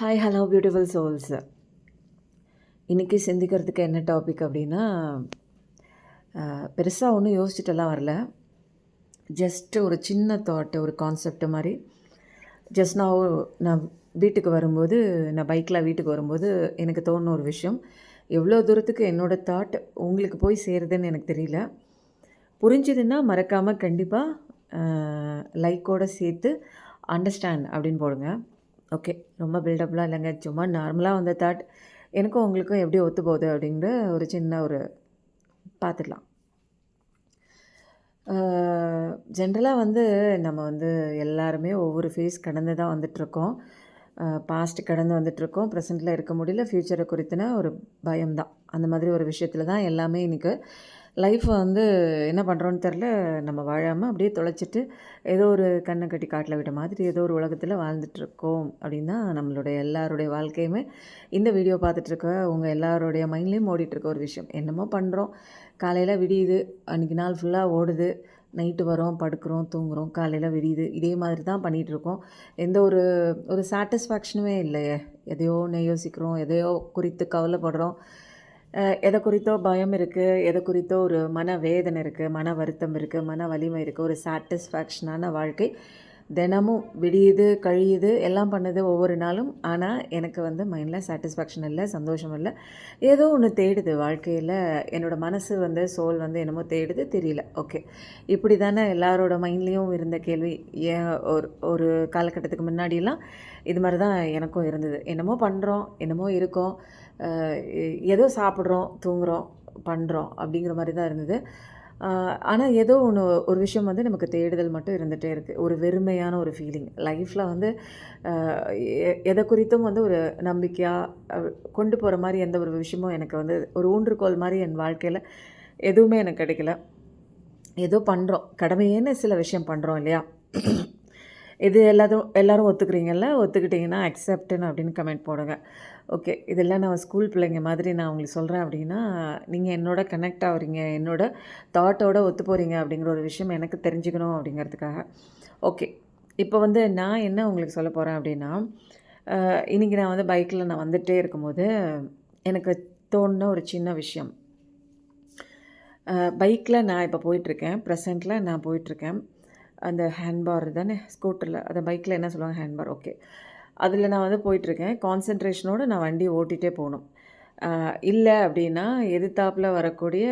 Hi hello beautiful souls இன்றைக்கி சிந்திக்கிறதுக்கு என்ன topic அப்படின்னா பெருசாக ஒன்றும் யோசிச்சுட்டெல்லாம் வரல. ஜஸ்ட்டு ஒரு சின்ன தாட்டு ஒரு கான்செப்ட் மாதிரி. ஜஸ்ட் நான் நான் வீட்டுக்கு வரும்போது நான் பைக்கில் வீட்டுக்கு வரும்போது எனக்கு தோணுன ஒரு விஷயம். எவ்வளோ தூரத்துக்கு என்னோடய தாட் உங்களுக்கு போய் சேருதுன்னு எனக்கு தெரியல. புரிஞ்சுதுன்னா மறக்காமல் கண்டிப்பாக லைக்கோடு சேர்த்து அண்டர்ஸ்டாண்ட் அப்படின்னு போடுங்க. ஓகே ரொம்ப பில்டப்லாம் இல்லைங்க. சும்மா நார்மலாக வந்த தாட் எனக்கும் உங்களுக்கும் எப்படி ஒத்து போகுது அப்படிங்கிற ஒரு சின்ன ஒரு பார்த்துக்கலாம். ஜென்ரலாக வந்து நம்ம வந்து எல்லாருமே ஒவ்வொரு ஃபேஸ் கடந்து தான் வந்துட்ருக்கோம் பாஸ்ட் கடந்து வந்துட்ருக்கோம் ப்ரெசண்ட்டில் இருக்க முடியல ஃப்யூச்சரை குறித்தின ஒரு பயம்தான் அந்த மாதிரி ஒரு விஷயத்தில் தான் எல்லாமே இன்றைக்கி லைஃப்பை வந்து என்ன பண்ணுறோன்னு தெரில. நம்ம வாழாமல் அப்படியே தொலைச்சிட்டு ஏதோ ஒரு கண்ணை கட்டி காட்டில் விட்ட மாதிரி ஏதோ ஒரு உலகத்தில் வாழ்ந்துட்டுருக்கோம் அப்படின்னா நம்மளுடைய எல்லாருடைய வாழ்க்கையுமே இந்த வீடியோ பார்த்துட்ருக்க உங்கள் எல்லாருடைய மைண்ட்லேயும் ஓடிட்டுருக்க ஒரு விஷயம். என்னமோ பண்ணுறோம் காலையில் விடியுது. அன்றைக்கி நாள் ஃபுல்லாக ஓடுது. நைட்டு வரோம் படுக்கிறோம் தூங்குகிறோம் காலையில் விடியுது. இதே மாதிரி தான் பண்ணிகிட்ருக்கோம் எந்த ஒரு ஒரு சாட்டிஸ்ஃபேக்ஷனுமே இல்லையே. எதையோ ஒன்று யோசிக்கிறோம். எதையோ குறித்து கவலைப்படுறோம். எதை குறித்தோ பயம் இருக்குது எதை குறித்தோ ஒரு மன வேதனை இருக்குது மன வருத்தம் இருக்குது மன வலிமை இருக்குது ஒரு சாட்டிஸ்ஃபேக்ஷனான வாழ்க்கை. தினமும் விடியுது கழியுது எல்லாம் பண்ணுது ஒவ்வொரு நாளும். ஆனால் எனக்கு வந்து மைண்டில் சாட்டிஸ்ஃபேக்ஷன் இல்லை சந்தோஷம் இல்லை. ஏதோ ஒன்று தேடுது வாழ்க்கையில். என்னோடய மனசு வந்து சோல் வந்து என்னமோ தேடுது தெரியல. ஓகே இப்படி தானே எல்லாரோட மைண்ட்லேயும் இருந்த கேள்வி. ஏன் ஒரு ஒரு காலகட்டத்துக்கு முன்னாடியெல்லாம் இது மாதிரி தான் எனக்கும் இருந்தது. என்னமோ பண்ணுறோம் என்னமோ இருக்கோம் ஏதோ சாப்பிட்றோம் தூங்குகிறோம் பண்ணுறோம் அப்படிங்கிற மாதிரி தான் இருந்தது. ஆனால் ஏதோ ஒன்று ஒரு விஷயம் வந்து நமக்கு தேடுதல் மட்டும் இருந்துகிட்டே இருக்குது ஒரு வெறுமையான ஒரு ஃபீலிங் லைஃப்பில் வந்து எதை குறித்தும் வந்து ஒரு நம்பிக்கையாக கொண்டு போகிற மாதிரி எந்த ஒரு விஷயமும் எனக்கு வந்து ஒரு ஊன்றுகோல் மாதிரி என் வாழ்க்கையில் எதுவுமே எனக்கு கிடைக்கல. ஏதோ பண்ணுறோம் கடமையேன்னு சில விஷயம் பண்ணுறோம் இல்லையா? இது எல்லாத்தையும் எல்லோரும் ஒத்துக்கிறீங்கல்ல? ஒத்துக்கிட்டிங்கன்னா அக்செப்டுன்னு அப்படின்னு கமெண்ட் போடுங்க. ஓகே இதெல்லாம் நான் ஸ்கூல் பிள்ளைங்க மாதிரி நான் உங்களுக்கு சொல்கிறேன் அப்படின்னா நீங்கள் என்னோட கனெக்ட் ஆகுறீங்க என்னோட தாட்டோட ஒத்து போகிறீங்க அப்படிங்கிற ஒரு விஷயம் எனக்கு தெரிஞ்சுக்கணும் அப்படிங்கிறதுக்காக. ஓகே இப்போ வந்து நான் என்ன உங்களுக்கு சொல்ல போகிறேன் அப்படின்னா இன்றைக்கி நான் வந்து பைக்கில் நான் வந்துகிட்டே இருக்கும்போது எனக்கு தோணுன ஒரு சின்ன விஷயம். பைக்கில் நான் இப்போ போயிட்டுருக்கேன் ப்ரெசண்ட்டில் நான் போயிட்டுருக்கேன். அந்த ஹேண்ட்பார் தானே ஸ்கூட்டரில் அந்த பைக்கில் என்ன சொல்லுவாங்க ஹேண்ட்பார் ஓகே அதில் நான் வந்து போயிட்டுருக்கேன். கான்சன்ட்ரேஷனோடு நான் வண்டி ஓட்டிகிட்டே போகணும். இல்லை அப்படின்னா எதிர்த்தாப்பில் வரக்கூடிய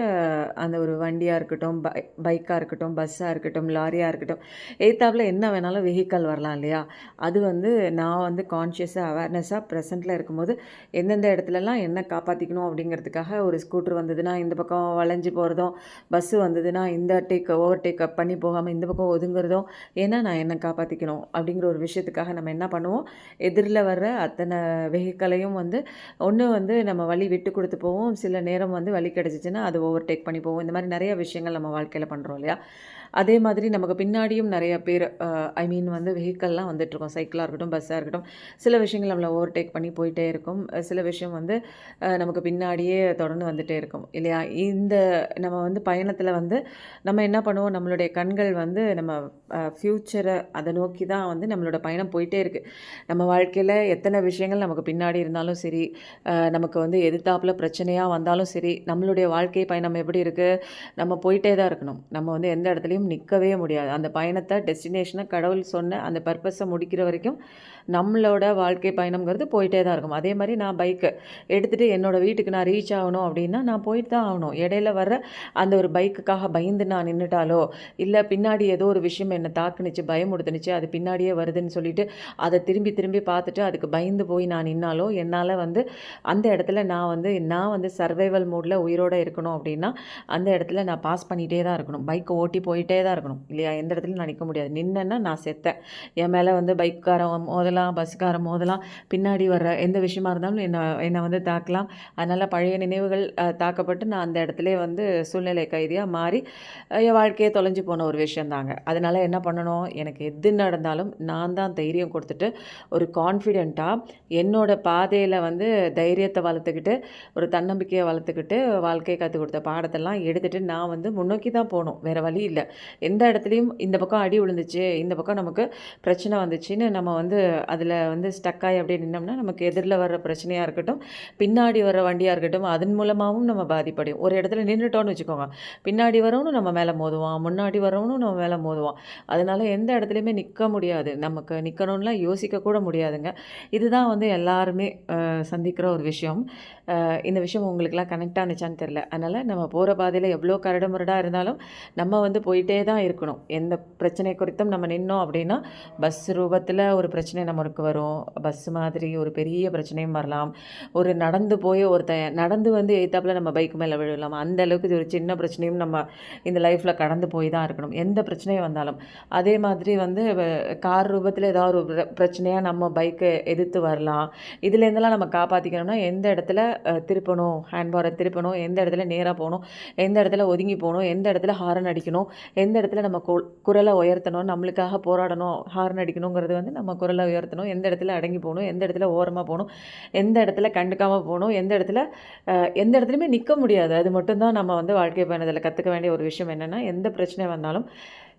அந்த ஒரு வண்டியாக இருக்கட்டும் பை பைக்காக இருக்கட்டும் பஸ்ஸாக இருக்கட்டும் லாரியாக இருக்கட்டும் எதிர்த்தாப்பில் என்ன வேணாலும் வெஹிக்கல் வரலாம் இல்லையா? அது வந்து நான் வந்து கான்ஷியஸாக அவேர்னஸாக ப்ரெசென்ட்டில் இருக்கும்போது எந்தெந்த இடத்துலலாம் என்ன காப்பாற்றிக்கணும் அப்படிங்கிறதுக்காக ஒரு ஸ்கூட்ரு வந்ததுன்னா இந்த பக்கம் வளைஞ்சு போகிறதும் பஸ்ஸு வந்ததுன்னா இந்த டேக் ஓவர் டேக் அப் பண்ணி போகாமல் இந்த பக்கம் ஒதுங்குறதும் ஏன்னா நான் என்ன காப்பாற்றிக்கணும் அப்படிங்கிற ஒரு விஷயத்துக்காக நம்ம என்ன பண்ணுவோம்? எதிரில் வர்ற அத்தனை வெஹிக்கலையும் வந்து ஒன்று வந்து நம்ம வழி விட்டு கொடுத்து போவோம். சில நேரம் வந்து வழி கிடச்சிச்சின்னா அது ஓவர்டேக் பண்ணி போவோம். இந்த மாதிரி நிறைய விஷயங்கள் நம்ம வாழ்க்கையில் பண்ணுறோம் இல்லையா? அதே மாதிரி நமக்கு பின்னாடியும் நிறைய பேர் ஐ மீன் வந்து வெஹிக்கல்லாம் வந்துட்டுருக்கோம் சைக்கிளாக இருக்கட்டும் பஸ்ஸாக இருக்கட்டும். சில விஷயங்கள் நம்மளை ஓவர்டேக் பண்ணி போயிட்டே இருக்கும். சில விஷயம் வந்து நமக்கு பின்னாடியே தொடர்ந்து வந்துகிட்டே இருக்கும் இல்லையா? இந்த நம்ம வந்து பயணத்தில் வந்து நம்ம என்ன பண்ணுவோம்? நம்மளுடைய கண்கள் வந்து நம்ம ஃப்யூச்சரை அதை நோக்கி தான் வந்து நம்மளோட பயணம் போயிட்டே இருக்குது நம்ம வாழ்க்கையில் எத்தனை விஷயங்கள் நமக்கு பின்னாடி இருந்தாலும் சரி நமக்கு வந்து எதிர்த்தாப்பில் பிரச்சனையாக வந்தாலும் சரி நம்மளுடைய வாழ்க்கை பயணம் எப்படி இருக்குது நம்ம போயிட்டே தான் இருக்கணும். நம்ம வந்து எந்த இடத்துலையும் நிற்கவே முடியாது. அந்த பயணத்தை டெஸ்டினேஷனை கடவுள் சொன்ன அந்த பர்பஸை முடிக்கிற வரைக்கும் நம்மளோட வாழ்க்கை பயணங்கிறது போயிட்டே தான் இருக்கும். அதே மாதிரி நான் பைக்கை எடுத்துகிட்டு என்னோடய வீட்டுக்கு நான் ரீச் ஆகணும் அப்படின்னா நான் போயிட்டு தான் ஆகணும். இடையில வர்ற அந்த ஒரு பைக்குக்காக பயந்து நான் நின்றுட்டாலோ இல்லை பின்னாடி ஏதோ ஒரு விஷயம் என்னை தாக்குனுச்சு பயமுடுத்துனுச்சு அது பின்னாடியே வருதுன்னு சொல்லிட்டு அதை திரும்பி திரும்பி பார்த்துட்டு அதுக்கு பயந்து போய் நான் நின்னாலோ என்னால் வந்து அந்த இடத்துல நான் நான் வந்து நான் வந்து சர்வைவல் மோடில் உயிரோடு இருக்கணும் அப்படின்னா அந்த இடத்துல நான் பாஸ் பண்ணிகிட்டே தான் இருக்கணும். பைக்கை ஓட்டி போயிட்டே தான் இருக்கணும். இல்லையா? எந்த இடத்துல நான் நிற்க முடியாது. நின்னேன்னா நான் செத்தேன். என் மேலே வந்து பைக்காரன் மோதலாம் பஸ்ஸுக்கார மோதலாம் பின்னாடி வர்ற எந்த விஷயமா இருந்தாலும் என்னை என்னை வந்து தாக்கலாம். அதனால் பழைய நினைவுகள் தாக்கப்பட்டு நான் அந்த இடத்துல வந்து சூழ்நிலை கைதியாக மாறி என் வாழ்க்கையே தொலைஞ்சு போன ஒரு விஷயந்தாங்க அதனால் என்ன பண்ணணும்? எனக்கு எது நடந்தாலும் நான் தான் தைரியம் கொடுத்துட்டு ஒரு கான்ஃபிடெண்ட்டாக என்னோடய பாதையில் வந்து தைரியத்தை வளர்த்துக்கிட்டு ஒரு தன்னம்பிக்கையை வளர்த்துக்கிட்டு வாழ்க்கையை கற்றுக் கொடுத்த பாடத்தெல்லாம் எடுத்துகிட்டு நான் வந்து முன்னோக்கி தான் போகணும். வேறு வழி இல்லை. எந்த இடத்துலையும் இந்த பக்கம் அடி விழுந்துச்சு இந்த பக்கம் நமக்கு பிரச்சனை வந்துச்சுன்னு நம்ம வந்து அதில் வந்து ஸ்டக்காகி அப்படியே நின்னோம்னா நமக்கு எதிரில் வர்ற பிரச்சனையாக இருக்கட்டும் பின்னாடி வர வண்டியாக இருக்கட்டும் அதன் மூலமாகவும் நம்ம பாதிப்படையும். ஒரு இடத்துல நின்றுட்டோன்னு வச்சுக்கோங்க. பின்னாடி வரவனும் நம்ம மேலே மோதுவான் முன்னாடி வரவனும் நம்ம மேலே மோதுவான். அதனால் எந்த இடத்துலையுமே நிற்க முடியாது. நமக்கு நிற்கணும்லாம் யோசிக்க கூட முடியாதுங்க. இதுதான் வந்து எல்லாருமே சந்திக்கிற ஒரு விஷயம். இந்த விஷயம் உங்களுக்குலாம் கனெக்ட் ஆனுச்சான்னு தெரில அதனால் நம்ம போகிற பாதையில் எவ்வளோ கரடுமுரடாக இருந்தாலும் நம்ம வந்து போயிட்டே தான் இருக்கணும். எந்த பிரச்சனை குறித்தும் நம்ம நின்னோம் அப்படின்னா பஸ் ரூபத்தில் ஒரு பிரச்சனை நம்மளுக்கு வரும். பஸ் மாதிரி ஒரு பெரிய பிரச்சனையும் வரலாம். ஒரு நடந்து போய் ஒருத்த நடந்து வந்து எய்த்தாப்பில் நம்ம பைக் மேலே விழுலாம் அந்த அளவுக்கு இது ஒரு சின்ன பிரச்சனையும் நம்ம இந்த லைஃப்பில் கடந்து போய் தான் இருக்கணும். எந்த பிரச்சனையும் வந்தாலும். அதே மாதிரி வந்து கார் ரூபத்தில் ஏதாவது ஒரு பிரச்சனையாக நம்ம பைக்கை எதிர்த்து வரலாம். இதுலேருந்தெல்லாம் நம்ம காப்பாற்றிக்கணும்னா எந்த இடத்துல இடத்துல திருப்பணும் ஹேண்ட்பாரை திருப்பணும் எந்த இடத்துல நேராக போகணும் எந்த இடத்துல ஒதுங்கி போகணும் எந்த இடத்துல ஹாரன் அடிக்கணும் எந்த இடத்துல நம்ம கு- குரலை உயர்த்தணும் நம்மளுக்காக போராடணும் ஹாரன் அடிக்கணுங்கிறது வந்து நம்ம குரலை உயர்த்தணும் எந்த இடத்துல அடங்கி போகணும் எந்த இடத்துல ஓரமாக போகணும் எந்த இடத்துல கண்டுக்காமல் போகணும் எந்த இடத்துல எந்த இடத்துலையுமே நிற்க முடியாது. அது மட்டும்தான் நம்ம வந்து வாழ்க்கை பயணத்தில் கற்றுக்க வேண்டிய ஒரு விஷயம் என்னென்னா எந்த பிரச்சனை வந்தாலும்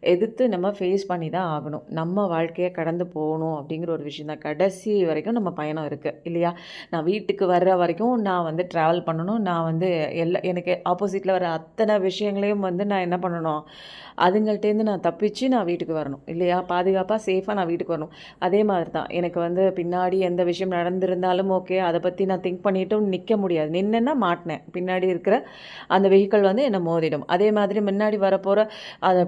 எதிர்த்து நம்ம ஃபேஸ் பண்ணி தான் ஆகணும். நம்ம வாழ்க்கையை கடந்து போகணும் அப்படிங்கிற ஒரு விஷயம் தான். கடைசி வரைக்கும் நம்ம பயணம் இருக்குது இல்லையா? நான் வீட்டுக்கு வர்ற வரைக்கும் நான் வந்து ட்ராவல் பண்ணணும். நான் வந்து எல்லா எனக்கு ஆப்போசிட்டில் வர அத்தனை விஷயங்களையும் வந்து நான் என்ன பண்ணணும்? அதுங்கள்ட்டேருந்து நான் தப்பிச்சு நான் வீட்டுக்கு வரணும் இல்லையா? பாதுகாப்பாக சேஃபாக நான் வீட்டுக்கு வரணும். அதே மாதிரி தான் எனக்கு வந்து பின்னாடி எந்த விஷயம் நடந்திருந்தாலும் ஓகே அதை பற்றி நான் திங்க் பண்ணிட்டும் நிற்க முடியாது. நின்னேன்னா மாட்டினேன். பின்னாடி இருக்கிற அந்த வெஹிக்கிள் வந்து என்னை மோதிடும். அதே மாதிரி முன்னாடி வரப்போகிற அதை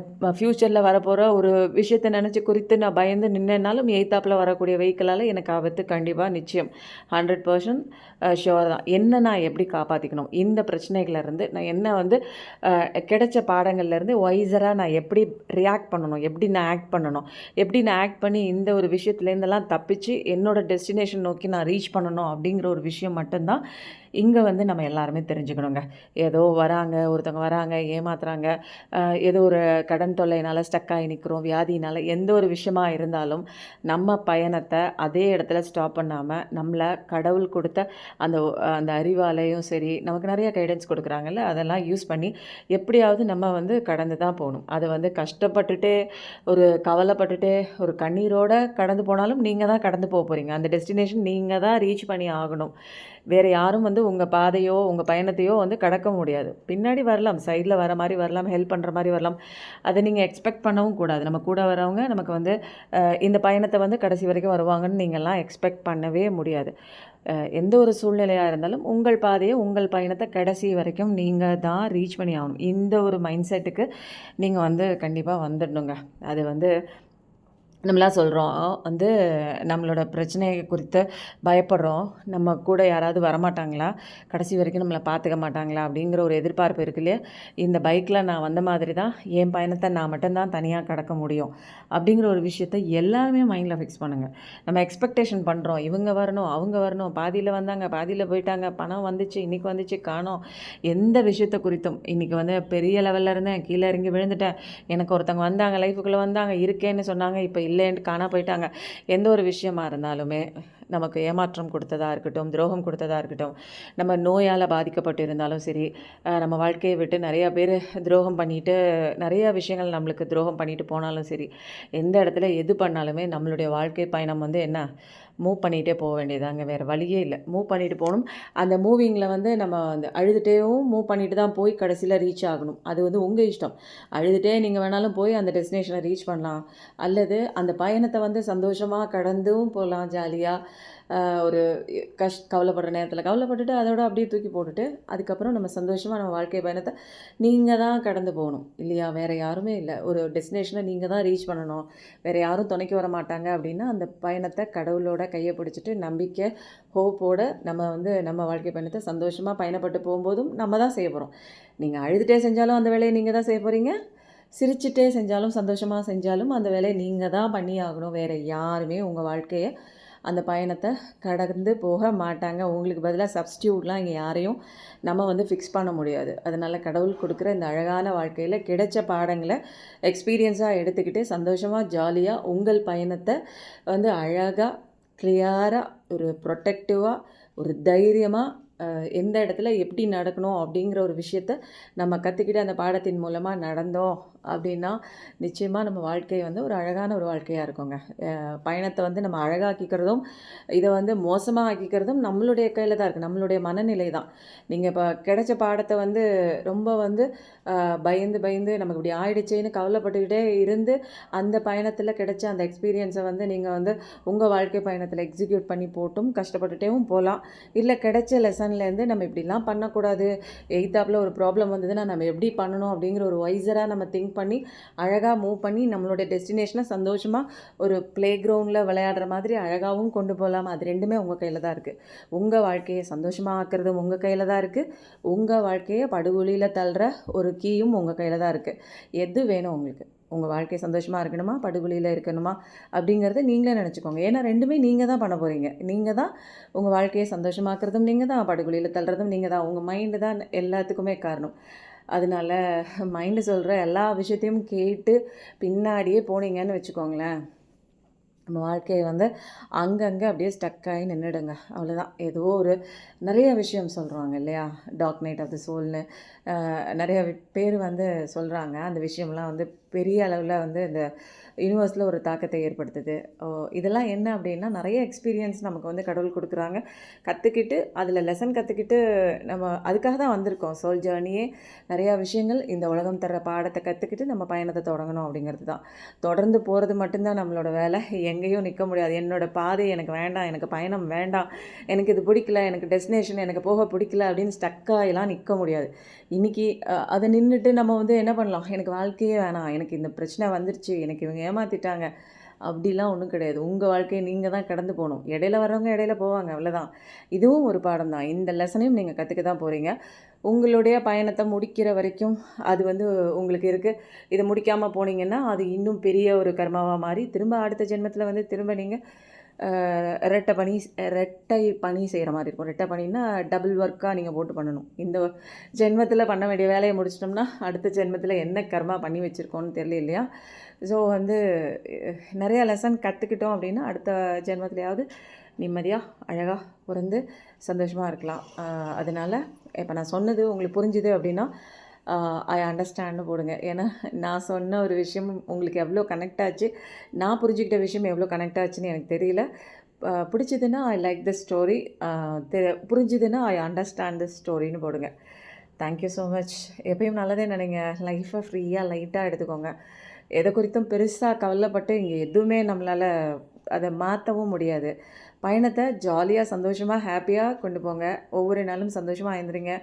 ஃப்யூச்சரில் வரப்போகிற ஒரு விஷயத்தை நினச்சி குறித்து நான் பயந்து நின்னேனாலும் எய்த்தாப்பில் வரக்கூடிய வெஹிக்கிளால் எனக்கு ஆபத்து கண்டிப்பாக நிச்சயம். ஹண்ட்ரட் பர்சன்ட் ஷுவர் தான். என்ன நான் எப்படி காப்பாற்றிக்கணும் இந்த பிரச்சனைகளிலேருந்து நான் என்ன வந்து கிடைச்ச பாடங்கள்லேருந்து ஒய்ஸராக நான் எப்படி ரியாக்ட் பண்ணணும்? எப்படி நான் ஆக்ட் பண்ணணும்? எப்படி நான் ஆக்ட் பண்ணி இந்த ஒரு விஷயத்துலேருந்தெல்லாம் தப்பிச்சு என்னோட டெஸ்டினேஷன் நோக்கி நான் ரீச் பண்ணணும்? அப்படிங்கிற ஒரு விஷயம் மட்டும்தான் இங்கே வந்து நம்ம எல்லாருமே தெரிஞ்சுக்கணுங்க. ஏதோ வராங்க ஒருத்தவங்க வராங்க ஏமாத்துறாங்க ஏதோ ஒரு கடன் தொல்லையினால் ஸ்டக் ஆகி நிற்கிறோம் வியாதியினால் எந்த ஒரு விஷயமாக இருந்தாலும் நம்ம பயணத்தை அதே இடத்துல ஸ்டாப் பண்ணாமல் நம்மளை கடவுள் கொடுத்த அந்த அந்த அறிவாலையும் சரி நமக்கு நிறைய கைடன்ஸ் கொடுக்குறாங்கல்ல அதெல்லாம் யூஸ் பண்ணி எப்படியாவது நம்ம வந்து கடந்து தான் போகணும். அதை வந்து கஷ்டப்பட்டுட்டே ஒரு கவலைப்பட்டுட்டே ஒரு கண்ணீரோடு கடந்து போனாலும் நீங்கள் தான் கடந்து போக போகிறீங்க அந்த டெஸ்டினேஷன் நீங்கள் தான் ரீச் பண்ணி ஆகணும். வேறு யாரும் வந்து உங்கள் பாதையோ உங்கள் பயணத்தையோ வந்து கடக்க முடியாது. பின்னாடி வரலாம் சைடில் வர மாதிரி வரலாம் ஹெல்ப் பண்ணுற மாதிரி வரலாம். அதை நீங்கள் எக்ஸ்பெக்ட் பண்ணவும் கூடாது. நம்ம கூட வரவங்க நமக்கு வந்து இந்த பயணத்தை வந்து கடைசி வரைக்கும் வருவாங்கன்னு நீங்கள்லாம் எக்ஸ்பெக்ட் பண்ணவே முடியாது. எந்த ஒரு சூழ்நிலையாக இருந்தாலும் உங்கள் பாதையை உங்கள் பயணத்தை கடைசி வரைக்கும் நீங்கள் தான் ரீச் பண்ணி ஆகணும். இந்த ஒரு மைண்ட் செட்டுக்கு நீங்கள் வந்து கண்டிப்பாக வந்துடணுங்க. அது வந்து நம்மளாம் சொல்கிறோம் வந்து நம்மளோட பிரச்சனையை குறித்து பயப்படுறோம். நம்ம கூட யாராவது வரமாட்டாங்களா? கடைசி வரைக்கும் நம்மளை பார்த்துக்க மாட்டாங்களா? அப்படிங்கிற ஒரு எதிர்பார்ப்பு இருக்கு இல்லையா? இந்த பைக்கில் நான் வந்த மாதிரி தான் என் பயணத்தை நான் மட்டும்தான் தனியாக கடக்க முடியும். அப்படிங்கிற ஒரு விஷயத்தை எல்லாருமே மைண்டில் ஃபிக்ஸ் பண்ணுங்கள் நம்ம எக்ஸ்பெக்டேஷன் பண்ணுறோம் இவங்க வரணும் அவங்க வரணும். பாதியில் வந்தாங்க பாதியில் போயிட்டாங்க. பணம் வந்துச்சு இன்றைக்கி வந்துச்சு காணோம். எந்த விஷயத்தை குறித்தும் இன்றைக்கி வந்து பெரிய லெவலில் இருந்தேன் கீழே இறங்கி விழுந்துட்டேன். எனக்கு ஒருத்தவங்க வந்தாங்க லைஃபுக்குள்ளே வந்தாங்க இருக்கேன்னு சொன்னாங்க இப்போ இல்லைன்ட்டு காணா போயிட்டாங்க. எந்த ஒரு விஷயமா இருந்தாலுமே நமக்கு ஏமாற்றம் கொடுத்ததாக இருக்கட்டும் துரோகம் கொடுத்ததா இருக்கட்டும் நம்ம நோயால் பாதிக்கப்பட்டு இருந்தாலும் சரி நம்ம வாழ்க்கையை விட்டு நிறையா பேர் துரோகம் பண்ணிட்டு நிறைய விஷயங்கள் நம்மளுக்கு துரோகம் பண்ணிட்டு போனாலும் சரி எந்த இடத்துல எது பண்ணாலுமே நம்மளுடைய வாழ்க்கை பயணம் வந்து என்ன? மூவ் பண்ணிகிட்டே போக வேண்டியதாங்க. வேறு வழியே இல்லை. மூவ் பண்ணிட்டு போகணும். அந்த மூவிங்கில் வந்து நம்ம அந்த அழுதுகிட்டேவும் மூவ் பண்ணிட்டு தான் போய் கடைசியில் ரீச் ஆகணும். அது வந்து உங்கள் இஷ்டம். அழுதுகிட்டே நீங்கள் வேணாலும் போய் அந்த டெஸ்டினேஷனை ரீச் பண்ணலாம். அல்லது அந்த பயணத்தை வந்து சந்தோஷமாக கடந்தும் போகலாம் ஜாலியாக ஒரு கஷ் கவலைப்படுற நேரத்தில். கவலைப்பட்டுட்டு அதோட அப்படியே தூக்கி போட்டுட்டு அதுக்கப்புறம் நம்ம சந்தோஷமாக நம்ம வாழ்க்கை பயணத்தை நீங்கள் தான் கடந்து போகணும் இல்லையா? வேறு யாருமே இல்லை. ஒரு டெஸ்டினேஷனை நீங்கள் தான் ரீச் பண்ணணும். வேறு யாரும் துணைக்கு வர மாட்டாங்க அப்படின்னா அந்த பயணத்தை கடவுளோட கையை பிடிச்சிட்டு நம்பிக்கை ஹோப்போட நம்ம வந்து நம்ம வாழ்க்கை பயணத்தை சந்தோஷமாக பயணப்பட்டு போகும்போதும் நம்ம தான் செய்ய போகிறோம் நீங்கள் அழுதுகிட்டே செஞ்சாலும் அந்த வேலையை நீங்கள் தான் செய்ய போகிறீங்க சிரிச்சுட்டே செஞ்சாலும் சந்தோஷமாக செஞ்சாலும் அந்த வேலையை நீங்கள் தான் பண்ணி ஆகணும் வேறு யாருமே உங்கள் வாழ்க்கையை அந்த பயணத்தை கடந்து போக மாட்டாங்க. உங்களுக்கு பதிலாக சப்ஸ்டியூட்லாம் இங்கே யாரையும் நம்ம வந்து ஃபிக்ஸ் பண்ண முடியாது. அதனால் கடவுள் கொடுக்குற இந்த அழகான வாழ்க்கையில் கிடைச்ச பாடங்களை எக்ஸ்பீரியன்ஸாக எடுத்துக்கிட்டு சந்தோஷமாக ஜாலியாக உங்கள் பயணத்தை வந்து அழகாக கிளியராக ஒரு ப்ரொட்டக்டிவாக ஒரு தைரியமாக எந்த இடத்துல எப்படி நடக்கணும் அப்படிங்கிற ஒரு விஷயத்த நம்ம கற்றுக்கிட்டு அந்த பாடத்தின் மூலமாக நடந்தோம் அப்படின்னா நிச்சயமாக நம்ம வாழ்க்கை வந்து ஒரு அழகான ஒரு வாழ்க்கையாக இருக்குங்க. பயணத்தை வந்து நம்ம அழகாக்கிக்கிறதும் இதை வந்து மோசமாக ஆக்கிக்கிறதும் நம்மளுடைய கையில் தான் இருக்குது நம்மளுடைய மனநிலை தான். நீங்கள் இப்போ கிடைச்ச பாடத்தை வந்து ரொம்ப வந்து பயந்து பயந்து நமக்கு இப்படி ஆயிடுச்சேன்னு கவலைப்பட்டுக்கிட்டே இருந்து அந்த பயணத்தில் கிடைச்ச அந்த எக்ஸ்பீரியன்ஸை வந்து நீங்கள் வந்து உங்கள் வாழ்க்கை பயணத்தில் எக்ஸிக்யூட் பண்ணி போட்டும் கஷ்டப்பட்டுட்டேவும் போகலாம் இல்லை கிடைச்ச லெசன்லேருந்து நம்ம இப்படிலாம் பண்ணக்கூடாது. எய்த்தாப்பில் ஒரு ப்ராப்ளம் வந்ததுன்னா நம்ம எப்படி பண்ணணும் அப்படிங்கிற ஒரு வைஸராக நம்ம திங்க் பண்ணி அழகாக மூவ் பண்ணி நம்மளோட டெஸ்டினேஷனை சந்தோஷமாக ஒரு ப்ளே கிரவுண்டில் விளையாடுற மாதிரி அழகாகவும் கொண்டு போகலாம் அது ரெண்டுமே உங்கள் கையில் தான் இருக்குது உங்கள் வாழ்க்கையை சந்தோஷமாக ஆக்கிறது உங்கள் கையில் தான் இருக்குது உங்கள் வாழ்க்கையை படுகொலியில் தள்ளுற ஒரு கீயும் உங்கள் கையில் தான் இருக்குது எது வேணும் உங்களுக்கு? உங்கள் வாழ்க்கை சந்தோஷமாக இருக்கணுமா? படுகொலியில் இருக்கணுமா? அப்படிங்கிறத நீங்களே நினச்சிக்கோங்க. ஏன்னா ரெண்டுமே நீங்கள் தான் பண்ண போகிறீங்க நீங்கள் தான் உங்கள் வாழ்க்கையை சந்தோஷமாக்குறதும் நீங்கள் தான் படுகொலியில் தள்ளுறதும் நீங்கள் தான். உங்கள் மைண்டு தான் எல்லாத்துக்குமே காரணம். அதனால மைண்டு சொல்கிற எல்லா விஷயத்தையும் கேட்டு பின்னாடியே போனீங்கன்னு வச்சுக்கோங்களேன். நம்ம வாழ்க்கையை வந்து அங்கங்கே அப்படியே ஸ்டக்காகி நின்றுடுங்க அவ்வளோதான் ஏதோ ஒரு நிறைய விஷயம் சொல்கிறாங்க இல்லையா? டாக் நைட் ஆஃப் த சோல்னு நிறைய பேர் வந்து சொல்கிறாங்க அந்த விஷயம்லாம் வந்து பெரிய அளவில் வந்து இந்த யூனிவர்ஸில் ஒரு தாக்கத்தை ஏற்படுத்துது. ஓ, இதெல்லாம் என்ன அப்படின்னா நிறைய எக்ஸ்பீரியன்ஸ் நமக்கு வந்து கடவுள் கொடுக்குறாங்க. கற்றுக்கிட்டு அதில் லெசன் கற்றுக்கிட்டு நம்ம அதுக்காக தான் வந்திருக்கோம். சோல் ஜேர்னியே நிறையா விஷயங்கள் இந்த உலகம் தர பாடத்தை கற்றுக்கிட்டு நம்ம பயணத்தை தொடங்கணும் அப்படிங்கிறது தான். தொடர்ந்து போகிறது மட்டும்தான் நம்மளோட வேலை. எங்கேயும் நிற்க முடியாது. என்னோட பாதை எனக்கு வேண்டாம் எனக்கு பயணம் வேண்டாம். எனக்கு இது பிடிக்கல எனக்கு டெஸ்டினேஷன் எனக்கு போக பிடிக்கல அப்படின்னு ஸ்டக்காகலாம் நிற்க முடியாது. இன்றைக்கி அதை நின்றுட்டு நம்ம வந்து என்ன பண்ணலாம்? எனக்கு வாழ்க்கையே வேணாம். எனக்கு இந்த பிரச்சனை வந்துருச்சு எனக்கு இவங்க ஏமாற்றிட்டாங்க அப்படிலாம் ஒன்றும் கிடையாது. உங்கள் வாழ்க்கையை நீங்கள் தான் கடந்து போகணும். இடையில வர்றவங்க இடையில போவாங்க அவ்வளோதான் இதுவும் ஒரு பாடம் தான். இந்த லெசனையும் நீங்கள் கற்றுக்க தான் போகிறீங்க உங்களுடைய பயணத்தை முடிக்கிற வரைக்கும் அது வந்து உங்களுக்கு இருக்குது இதை முடிக்காமல் போனீங்கன்னா அது இன்னும் பெரிய ஒரு கர்மாவாக மாறி திரும்ப அடுத்த ஜென்மத்தில் வந்து திரும்ப நீங்கள் ரெட்டை பணி ரெட்டை பணி செய்கிற மாதிரி இருக்கும். ரெட்டை பணின்னா டபுள் ஒர்க்காக நீங்கள் போட்டு பண்ணணும். இந்த ஜென்மத்தில் பண்ண வேண்டிய வேலையை முடிச்சிட்டோம்னா அடுத்த ஜென்மத்தில் என்ன கர்மா பண்ணி வச்சுருக்கோன்னு தெரியல இல்லையா? ஸோ வந்து நிறையா லெசன் கற்றுக்கிட்டோம் அப்படின்னா அடுத்த ஜென்மத்திலையாவது நிம்மதியாக அழகாக பிறந்து சந்தோஷமாக இருக்கலாம். அதனால் அதனால இப்போ நான் சொன்னது உங்களுக்கு புரிஞ்சுது அப்படின்னா ஐ அண்டர்ஸ்டாண்ட்னு போடுங்க. ஏன்னா நான் சொன்ன ஒரு விஷயம் உங்களுக்கு எவ்வளோ கனெக்ட் ஆச்சு நான் புரிஞ்சுக்கிட்ட விஷயம் எவ்வளோ கனெக்ட் ஆச்சுன்னு எனக்கு தெரியல. பிடிச்சதுன்னா ஐ லைக் த ஸ்டோரி புரிஞ்சுதுன்னா ஐ அண்டர்ஸ்டாண்ட் த ஸ்டோரின்னு போடுங்க. தேங்க்யூ ஸோ மச் எப்பயும் நல்லதே நினைங்க. லைஃப்பை ஃப்ரீயாக லைட்டாக எடுத்துக்கோங்க. எதை குறித்தும் பெருசாக கவலைப்பட்டு இங்கே எதுவுமே நம்மளால் அதை மாற்றவும் முடியாது. பயணத்தை ஜாலியாக சந்தோஷமாக ஹாப்பியாக கொண்டு போங்க. ஒவ்வொரு நாளும் சந்தோஷமாக இருந்துருங்க.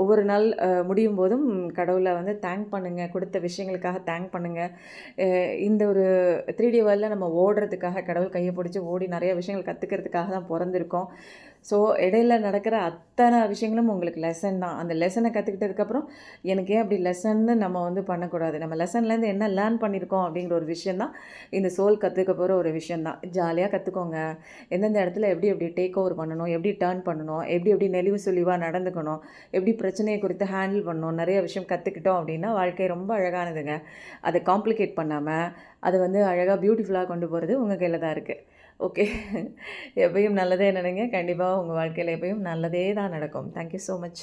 ஒவ்வொரு நாள் முடியும் போதும் கடவுளை வந்து தேங்க் பண்ணுங்கள் கொடுத்த விஷயங்களுக்காக தேங்க் பண்ணுங்கள் இந்த ஒரு த்ரீ டி வேர்ல்டில் நம்ம ஓடுறதுக்காக கடவுள் கையை பிடிச்சி ஓடி நிறைய விஷயங்கள் கற்றுக்கிறதுக்காக தான் பிறந்திருக்கோம். ஸோ இடையில நடக்கிற அத்தனை விஷயங்களும் உங்களுக்கு லெசன் தான். அந்த லெசனை கற்றுக்கிட்டதுக்கப்புறம் எனக்கு ஏன் அப்படி லெசன்னு நம்ம வந்து பண்ணக்கூடாது? நம்ம லெசன்லேருந்து என்ன லேர்ன் பண்ணியிருக்கோம் அப்படிங்கிற ஒரு விஷயந்தான் இந்த சோல் கற்றுக்க போகிற ஒரு விஷயந்தான் ஜாலியாக கற்றுக்கோங்க எந்தெந்த இடத்துல எப்படி எப்படி டேக் ஓவர் பண்ணணும்? எப்படி டேர்ன் பண்ணணும்? எப்படி எப்படி நெளிவு சுழிவாக நடந்துக்கணும்? எப்படி பிரச்சனையை குறித்து ஹேண்டில் பண்ணணும்? நிறைய விஷயம் கற்றுக்கிட்டோம் அப்படின்னா வாழ்க்கை ரொம்ப அழகானதுங்க. அதை காம்ப்ளிகேட் பண்ணாமல் அதை வந்து அழகாக பியூட்டிஃபுல்லாக கொண்டு போகிறது உங்கள் கையில் தான் இருக்குது ஓகே. எப்பயும் நல்லதே நினைங்க கண்டிப்பாக உங்கள் வாழ்க்கையில் எப்பயும் நல்லதே தான் நடக்கும். Thank you so much